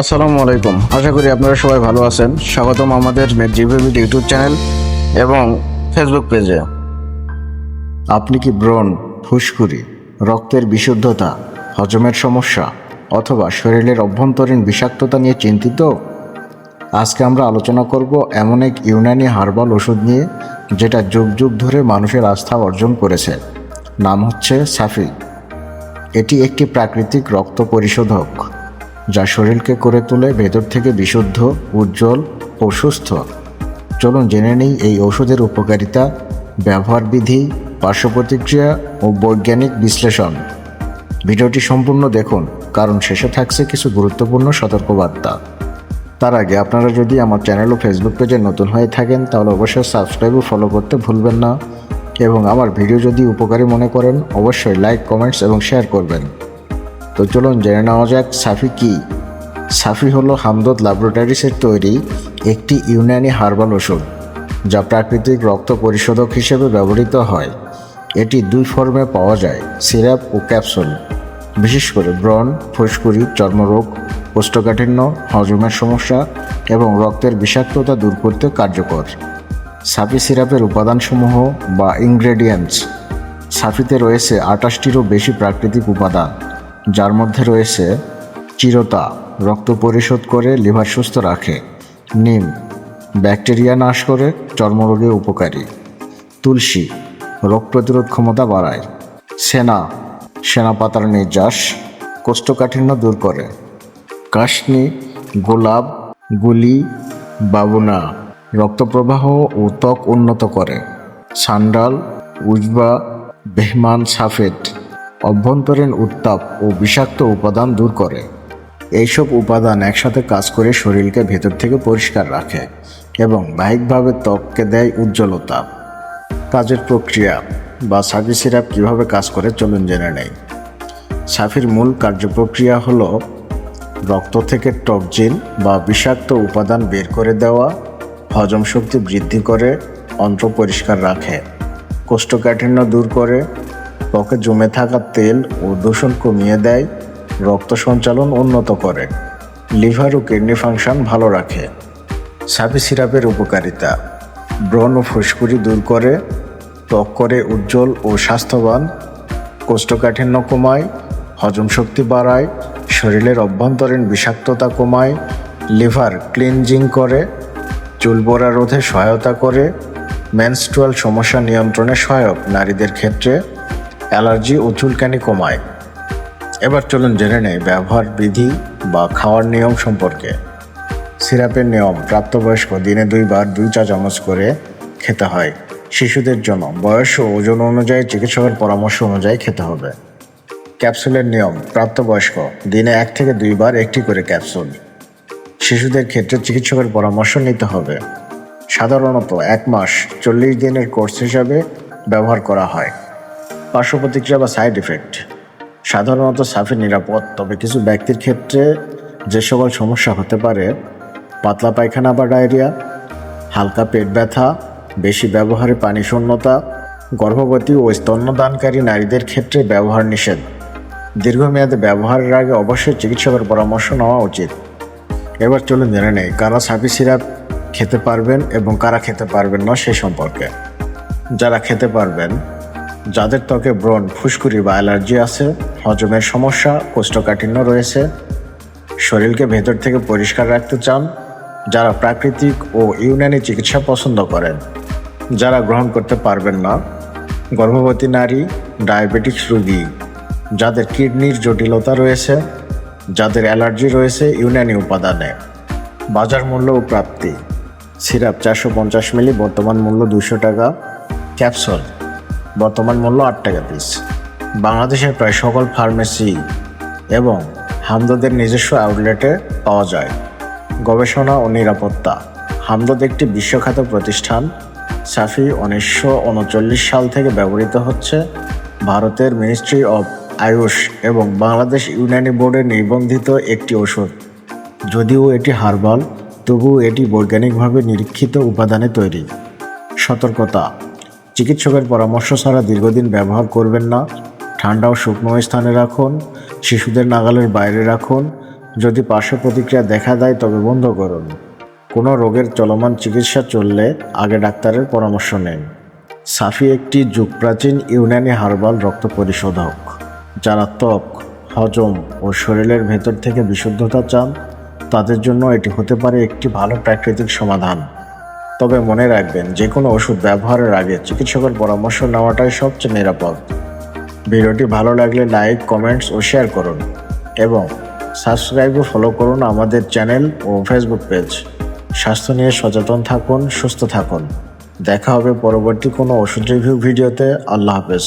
আসসালামু আলাইকুম। আশা করি আপনারা সবাই ভালো আছেন। স্বাগতম আমাদের জিভিবিড ইউটিউব চ্যানেল এবং ফেসবুক পেজে আপনি কি ব্রণ, ফুসকুড়ি, রক্তের বিশুদ্ধতা, হজমের সমস্যা অথবা শরীরের অভ্যন্তরীণ বিষাক্ততা নিয়ে চিন্তিত? আজকে আমরা আলোচনা করব এমন এক ইউনানি হার্বাল ওষুধ নিয়ে, যেটা যুগ যুগ ধরে মানুষের আস্থা অর্জন করেছে। নাম হচ্ছে সাফি এটি একটি প্রাকৃতিক রক্ত পরিশোধক। যা শরীরকে করে তোলে, ভেতর থেকে বিশুদ্ধ, উজ্জ্বল ও সুস্থ। চলুন জেনে নিই এই ওষুধের উপকারিতা, ব্যবহার বিধি, পার্শ্ব প্রতিক্রিয়া ও বৈজ্ঞানিক বিশ্লেষণ। ভিডিওটি সম্পূর্ণ দেখুন, কারণ শেষে থাকছে কিছু গুরুত্বপূর্ণ সতর্কবার্তা। তার আগে আপনারা যদি আমার চ্যানেল ও ফেসবুক পেজে নতুন হয়ে থাকেন, তাহলে অবশ্যই সাবস্ক্রাইব ও ফলো করতে ভুলবেন না। এবং আমার ভিডিও যদি উপকারী মনে করেন, অবশ্যই লাইক কমেন্টস এবং শেয়ার করবেন। তো চলুন জেনে নেওয়া যাক সাফি কি। সাফি হলো হামদত ল্যাবরেটরিসের তৈরি একটি ইউনানি হার্বাল ওষুধ, যা প্রাকৃতিক রক্ত পরিশোধক হিসেবে ব্যবহৃত হয়। এটি দুই ফর্মে পাওয়া যায়, সিরাপ ও ক্যাপসুল। বিশেষ করে ব্রণ, ফুসকুড়ি, চর্মরোগ, কোষ্ঠকাঠিন্য, হজমের সমস্যা এবং রক্তের বিষাক্ততা দূর করতে কার্যকর। সাফি সিরাপের উপাদানসমূহ বা ইনগ্রেডিয়েন্টস সাফিতে রয়েছে আটাশটিরও বেশি প্রাকৃতিক উপাদান। যার মধ্যে রয়েছে চিরতা, রক্ত পরিশোধ করে লিভার সুস্থ রাখে, নিম, ব্যাকটেরিয়া নাশ করে চর্মরোগে উপকারী, তুলসী, রোগ প্রতিরোধ ক্ষমতা বাড়ায়, সেনা সেনা পাতার নির্যাস, কোষ্ঠকাঠিন্য দূর করে, কাশনি, গোলাপ, গুলি, বাবুনা, রক্তপ্রবাহ ও ত্বক উন্নত করে, সান্ডাল, উজবা, বেহমান সাফেদ অভ্যন্তরীণ উত্তাপ ও বিষাক্ত উপাদান দূর করে। এইসব উপাদান একসাথে কাজ করে শরীরকে ভেতর থেকে পরিষ্কার রাখে এবং বাহ্যিকভাবে ত্বককে দেয় উজ্জ্বলতা। কাজের প্রক্রিয়া বা সাফি সিরাপ কীভাবে কাজ করে চলুন জেনে নেই। সাফির মূল কার্যপ্রক্রিয়া হল রক্ত থেকে টক্সিন বা বিষাক্ত উপাদান বের করে দেওয়া, হজম শক্তি বৃদ্ধি করে, অন্ত্র পরিষ্কার রাখে, কোষ্ঠকাঠিন্য দূর করে ত্বকে জমে থাকা তেল ও দূষণ কমিয়ে দেয়, রক্ত সঞ্চালন উন্নত করে, লিভার ও কিডনি ফাংশন ভালো রাখে। সাবি সিরাপের উপকারিতা, ব্রণ ও ফুসকুড়ি দূর করে, ত্বক করে উজ্জ্বল ও স্বাস্থ্যবান, কোষ্ঠকাঠিন্য কমায়, হজম শক্তি বাড়ায়, শরীরের অভ্যন্তরীণ বিষাক্ততা কমায়, লিভার ক্লিনজিং করে, চুল পড়া রোধে সহায়তা করে, মেনস্ট্রুয়াল সমস্যা নিয়ন্ত্রণে সহায়ক নারীদের ক্ষেত্রে অ্যালার্জি ও চুলকানি কমায়। এবার চলুন জেনে নেই ব্যবহার বিধি বা খাওয়ার নিয়ম সম্পর্কে। সিরাপের নিয়ম, প্রাপ্তবয়স্ক দিনে দুইবার দুই চা চামচ করে খেতে হয়। শিশুদের জন্য, বয়স ও ওজন অনুযায়ী চিকিৎসকের পরামর্শ অনুযায়ী খেতে হবে। ক্যাপসুলের নিয়ম, প্রাপ্তবয়স্ক দিনে এক থেকে দুইবার একটি করে ক্যাপসুল। শিশুদের ক্ষেত্রে চিকিৎসকের পরামর্শ নিতে হবে। সাধারণত এক মাস চল্লিশ দিনের কোর্স হিসাবে ব্যবহার করা হয়। পার্শ্ব প্রতিক্রিয়া বা সাইড ইফেক্ট সাধারণত সাফি নিরাপদ, তবে কিছু ব্যক্তির ক্ষেত্রে যে সকল সমস্যা হতে পারে, পাতলা পায়খানা বা ডায়রিয়া, হালকা পেট ব্যথা, বেশি ব্যবহারে পানি শূন্যতা গর্ভবতী ও স্তন্যদানকারী নারীদের ক্ষেত্রে ব্যবহার নিষেধ। দীর্ঘমেয়াদে ব্যবহারের আগে অবশ্যই চিকিৎসকের পরামর্শ নেওয়া উচিত। এবার চলুন জেনে নেই, কারা সাফি সিরাপ খেতে পারবেন এবং কারা খেতে পারবেন না সে সম্পর্কে। যারা খেতে পারবেন যাদের ত্বকে ব্রণ, ফুসকুড়ি বা অ্যালার্জি আছে, হজমের সমস্যা, কোষ্ঠকাঠিন্য রয়েছে। শরীরকে ভেতর থেকে পরিষ্কার রাখতে চান যারা প্রাকৃতিক ও ইউনানি চিকিৎসা পছন্দ করেন। যারা গ্রহণ করতে পারবেন না, গর্ভবতী নারী ডায়াবেটিক্স রোগী, যাদের কিডনির জটিলতা রয়েছে, যাদের অ্যালার্জি রয়েছে ইউনানি উপাদানে। বাজার মূল্য ও প্রাপ্তি। সিরাপ চারশো পঞ্চাশ মিলি বর্তমান মূল্য দুশো টাকা। ক্যাপসুল। বর্তমান মূল্য আট টাকা পিস বাংলাদেশের প্রায় সকল ফার্মেসি এবং হামদদের নিজস্ব আউটলেটে পাওয়া যায়। গবেষণা ও নিরাপত্তা। হামদদ একটি বিশ্বখ্যাত প্রতিষ্ঠান। সাফি উনিশশো উনচল্লিশ সাল থেকে ব্যবহৃত হচ্ছে। ভারতের মিনিস্ট্রি অফ আয়ুষ এবং বাংলাদেশ ইউনানি বোর্ডের নিবন্ধিত একটি ওষুধ। যদিও এটি হার্বাল, তবুও এটি বৈজ্ঞানিকভাবে নিরীক্ষিত উপাদানে তৈরি। সতর্কতা। চিকিৎসকের পরামর্শ ছাড়া দীর্ঘদিন ব্যবহার করবেন না। ঠান্ডা ও শুকনো স্থানে রাখুন। শিশুদের নাগালের বাইরে রাখুন। যদি পার্শ্ব প্রতিক্রিয়া দেখা দেয়, তবে বন্ধ করুন। কোনো রোগের চলমান চিকিৎসা চললে আগে ডাক্তারের পরামর্শ নেন। সাফি একটি যুগ প্রাচীন ইউনানি হার্বাল রক্ত পরিশোধক। যারা ত্বক, হজম ও শরীরের ভেতর থেকে বিশুদ্ধতা চান, তাদের জন্য এটি হতে পারে একটি ভালো প্রাকৃতিক সমাধান। তবে মনে রাখবেন, যে কোনো ওষুধ ব্যবহারের আগে চিকিৎসকের পরামর্শ নেওয়াটাই সবচেয়ে নিরাপদ। ভিডিওটি ভালো লাগলে লাইক, কমেন্টস ও শেয়ার করুন এবং সাবস্ক্রাইব ও ফলো করুন আমাদের চ্যানেল ও ফেসবুক পেজ। স্বাস্থ্য নিয়ে সচেতন থাকুন, সুস্থ থাকুন। দেখা হবে পরবর্তী কোনো ওষুধ রিভিউ ভিডিওতে। আল্লাহ হাফেজ।